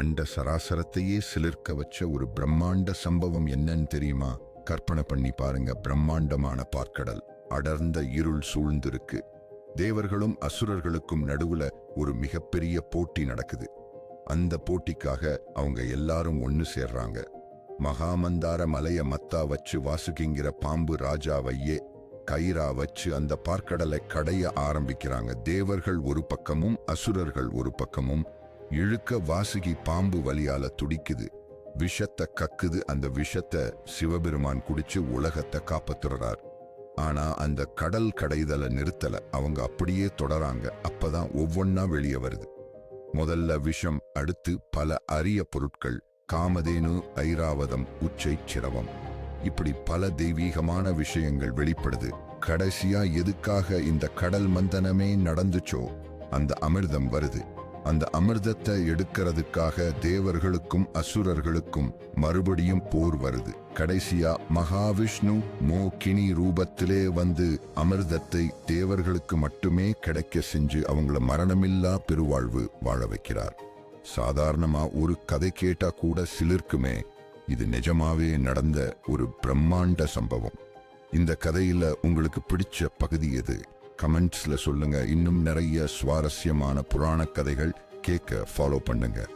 அண்ட சராசரத்தையே சிலிர்க்க வச்ச ஒரு பிரம்மாண்ட சம்பவம் என்னன்னு தெரியுமா? கற்பனை பண்ணி பாருங்க பிரம்மாண்டமான பார்க்கடல். அடர்ந்த இருள் சூழ்ந்திருக்கு. தேவர்களும் அசுரர்களுக்கும் நடுவுல ஒரு மிகப்பெரிய போட்டி நடக்குது. அந்த போட்டிக்காக அவங்க எல்லாரும் ஒன்னு சேர்றாங்க. மகாமந்தார மலைய மத்தா வச்சு வாசுகிங்கிற பாம்பு ராஜாவையே கயிறா வச்சு அந்த பார்க்கடலை கடைய ஆரம்பிக்கிறாங்க. தேவர்கள் ஒரு பக்கமும் அசுரர்கள் ஒரு பக்கமும் இழுக்க வாசுகி பாம்பு வலியால துடிக்குது. விஷத்தை கக்குது. அந்த விஷத்தை சிவபெருமான் குடிச்சு உலகத்தை காப்பாத்துறார். ஆனா அந்த கடல் கடைதலை நிறுத்தல. அவங்க அப்படியே தொடராங்க. அப்பதான் ஒவ்வொன்னா வெளியே வருது. முதல்ல விஷம் அடுத்து பல அரிய பொருட்கள். காமதேனு ஐராவதம் உச்சை சிரவம். இப்படி பல தெய்வீகமான விஷயங்கள் வெளிப்படுது. கடைசியா எதுக்காக இந்த கடல் மந்தனமே நடந்துச்சோ? அந்த அமிர்தம் வருது. அந்த அமிர்தத்தை எடுக்கிறதுக்காக தேவர்களுக்கும் அசுரர்களுக்கும் மறுபடியும் போர் வருது. கடைசியா மகாவிஷ்ணு மோகினி ரூபத்திலே வந்து அமிர்தத்தை தேவர்களுக்கு மட்டுமே கிடைக்க செஞ்சு அவங்கள மரணமில்லா பெருவாழ்வு வாழ வைக்கிறார். சாதாரணமா ஒரு கதை கேட்டா கூட சிலிர்க்குமே. இது நிஜமாவே நடந்த ஒரு பிரம்மாண்ட சம்பவம். இந்த கதையில உங்களுக்கு பிடிச்ச பகுதி எது? கமெண்ட்ஸில் சொல்லுங்கள் இன்னும் நிறைய சுவாரஸ்யமான புராண கதைகள் கேட்க ஃபாலோ பண்ணுங்கள்